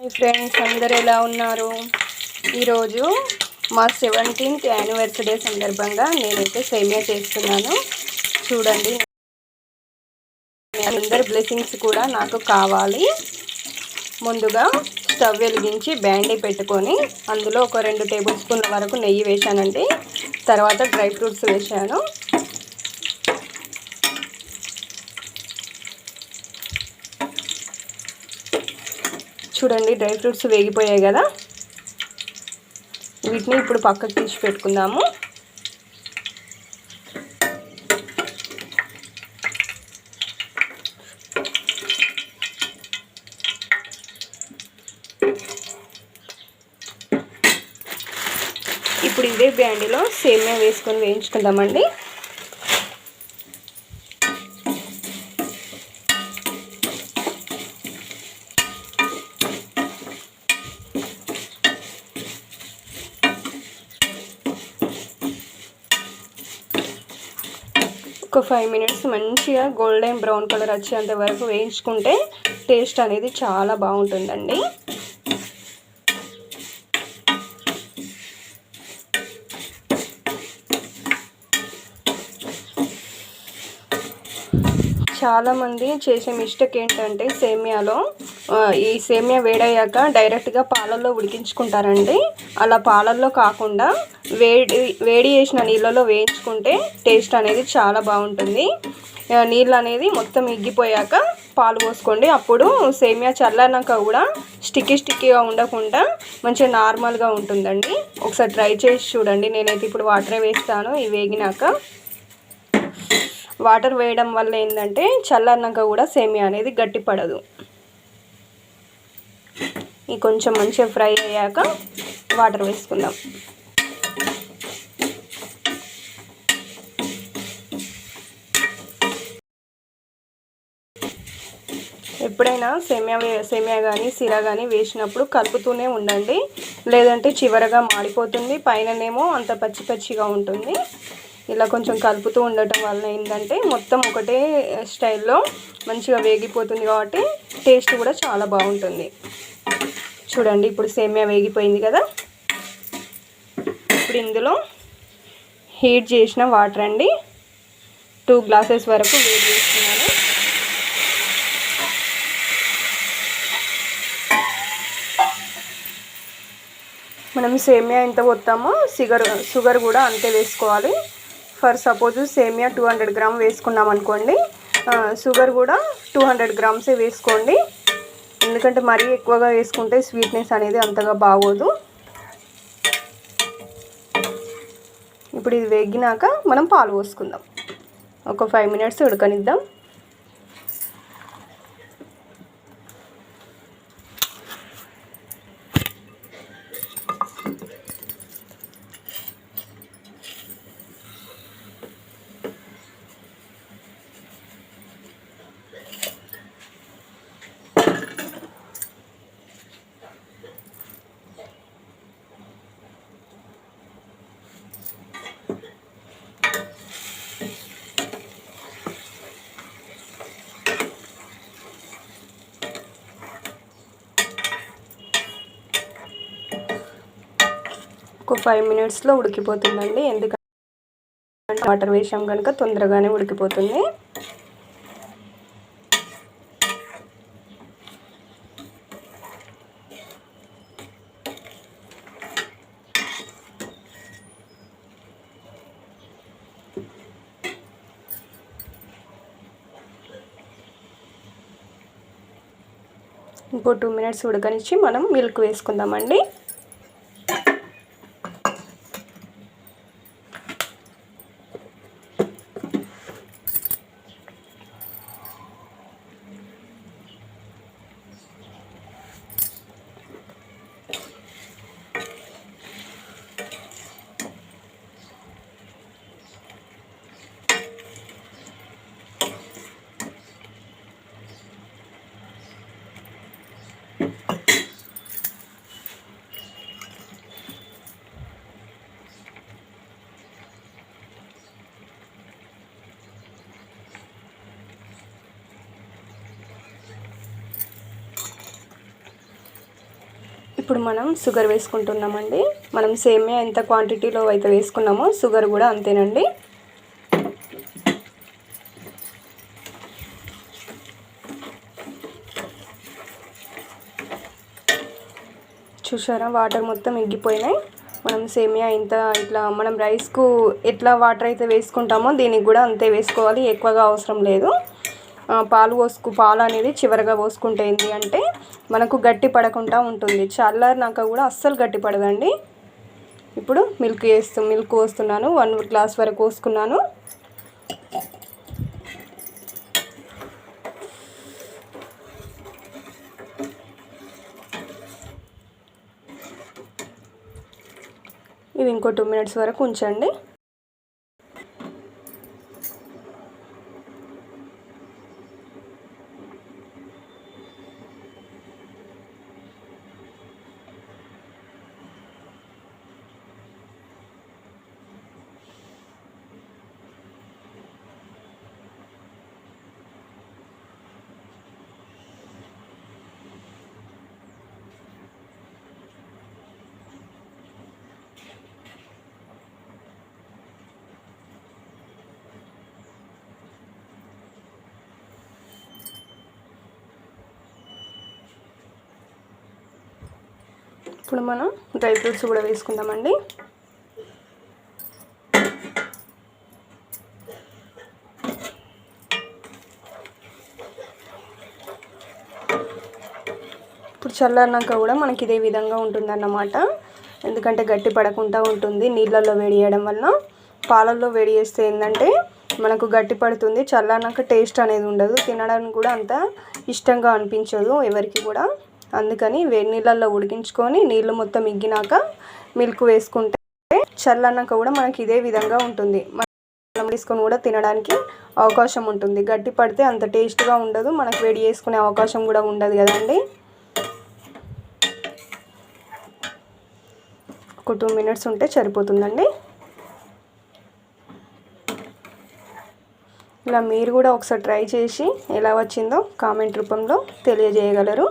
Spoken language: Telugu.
హాయ్ ఫ్రెండ్స్ అందరు ఎలా ఉన్నారు? ఈరోజు మా సెవెంటీన్త్ యానివర్సరీ సందర్భంగా నేనైతే సేమియా చేస్తున్నాను. చూడండి. అందరి బ్లెస్సింగ్స్ కూడా నాకు కావాలి. ముందుగా స్టవ్ వెలిగించి బ్యాండీ పెట్టుకొని అందులో ఒక రెండు టేబుల్ స్పూన్ల వరకు నెయ్యి వేశానండి. తర్వాత డ్రై ఫ్రూట్స్ వేశాను. చూడండి డ్రై ఫ్రూట్స్ వేగిపోయాయి కదా. వీటిని ఇప్పుడు పక్కకు తీసి పెట్టుకుందాము. ఇప్పుడు ఇదే బ్యాండీలో సేమియా వేసుకొని వేయించుకుందామండి. ఒక ఫైవ్ మినిట్స్ మంచిగా గోల్డెన్ బ్రౌన్ కలర్ వచ్చేంత వరకు వేయించుకుంటే టేస్ట్ అనేది చాలా బాగుంటుందండి. చాలామంది చేసే మిస్టేక్ ఏంటంటే సేమియాలో ఈ సేమియా వేడయ్యాక డైరెక్ట్గా పాలల్లో ఉడికించుకుంటారండి. అలా పాలల్లో కాకుండా వేడి వేడి చేసిన నీళ్ళలో వేయించుకుంటే టేస్ట్ అనేది చాలా బాగుంటుంది. నీళ్ళు అనేది మొత్తం ఇగ్గిపోయాక పాలు పోసుకోండి. అప్పుడు సేమియా చల్లనాక కూడా స్టిక్కీ స్టిక్కీగా ఉండకుండా మంచిగా నార్మల్గా ఉంటుందండి. ఒకసారి ట్రై చేసి చూడండి. నేనైతే ఇప్పుడు వాటరే వేస్తాను. ఇవి వేగినాక వాటర్ వేయడం వల్ల ఏంటంటే చల్లన్నాక కూడా సేమియా అనేది గట్టిపడదు. ఈ కొంచెం మంచిగా ఫ్రై అయ్యాక వాటర్ వేసుకుందాం. ఎప్పుడైనా సేమియా సేమియా కానీ సిరా కానీ వేసినప్పుడు కలుపుతూనే ఉండండి. లేదంటే చివరగా మాడిపోతుంది. పైననేమో అంత పచ్చి పచ్చిగా ఉంటుంది. ఇలా కొంచెం కలుపుతూ ఉండటం వల్ల ఏంటంటే మొత్తం ఒకటే స్టైల్లో మంచిగా వేగిపోతుంది కాబట్టి టేస్ట్ కూడా చాలా బాగుంటుంది. చూడండి ఇప్పుడు సేమియా వేగిపోయింది కదా. ఇప్పుడు ఇందులో హీట్ చేసిన వాటర్ అండి. టూ గ్లాసెస్ వరకు వేడి చేస్తున్నాను. మనం సేమియా ఎంత పోతామో షుగర్ షుగర్ కూడా అంతే వేసుకోవాలి. ఫర్ సపోజ్ సేమియా టూ హండ్రెడ్ గ్రామ్ వేసుకున్నాం అనుకోండి షుగర్ కూడా టూ హండ్రెడ్ గ్రామ్సే వేసుకోండి. ఎందుకంటే మరీ ఎక్కువగా వేసుకుంటే స్వీట్నెస్ అనేది అంతగా బాగోదు. ఇప్పుడు ఇది వేగినాక మనం పాలు పోసుకుందాం. ఒక ఫైవ్ మినిట్స్ ఉడకనిద్దాం. ఒక ఫైవ్ మినిట్స్లో ఉడికిపోతుందండి. ఎందుకంటే వాటర్ వేసాం కనుక తొందరగానే ఉడికిపోతుంది. ఇంకో టూ మినిట్స్ ఉడకనిచ్చి మనం మిల్క్ వేసుకుందామండి. ఇప్పుడు మనం షుగర్ వేసుకుంటున్నామండి. మనం సేమియా ఎంత క్వాంటిటీలో అయితే వేసుకున్నామో షుగర్ కూడా అంతేనండి. చూసారా? వాటర్ మొత్తం ఎగ్గిపోయినాయి మనం సేమియా ఇంత ఇట్లా మనం రైస్కు ఎట్లా వాటర్ అయితే వేసుకుంటామో దీనికి కూడా అంతే వేసుకోవాలి. ఎక్కువగా అవసరం లేదు. పాలు పోసుకు పాలు అనేది చివరిగా పోసుకుంటే ఏంటి అంటే మనకు గట్టి పడకుండా ఉంటుంది. చల్లారినాక కూడా అస్సలు గట్టి పడదండి. ఇప్పుడు మిల్క్ వేస్తు మిల్క్ పోస్తున్నాను. వన్ గ్లాస్ వరకు పోసుకున్నాను. ఇది ఇంకో టూ మినిట్స్ వరకు ఉంచండి. ఇప్పుడు మనం డ్రై ఫ్రూట్స్ కూడా వేసుకుందామండి. ఇప్పుడు చల్లారినాక కూడా మనకి ఇదే విధంగా ఉంటుందన్నమాట. ఎందుకంటే గట్టి పడకుండా ఉంటుంది నీళ్ళల్లో వేడి చేయడం వల్ల. పాలల్లో వేడి చేస్తే ఏంటంటే మనకు గట్టి పడుతుంది. చల్లారినాక టేస్ట్ అనేది ఉండదు. తినడానికి కూడా అంత ఇష్టంగా అనిపించదు ఎవరికి కూడా. అందుకని వేడి నీళ్ళల్లో ఉడికించుకొని నీళ్ళు మొత్తం ఇగ్గినాక మిల్క్ వేసుకుంటే చల్లన్నాక కూడా మనకి ఇదే విధంగా ఉంటుంది. మనం తీసుకొని కూడా తినడానికి అవకాశం ఉంటుంది. గట్టి పడితే అంత టేస్ట్గా ఉండదు. మనకు వేడి చేసుకునే అవకాశం కూడా ఉండదు కదండి. ఒక టూ మినిట్స్ ఉంటే సరిపోతుందండి. ఇలా మీరు కూడా ఒకసారి ట్రై చేసి ఎలా వచ్చిందో కామెంట్ రూపంలో తెలియజేయగలరు.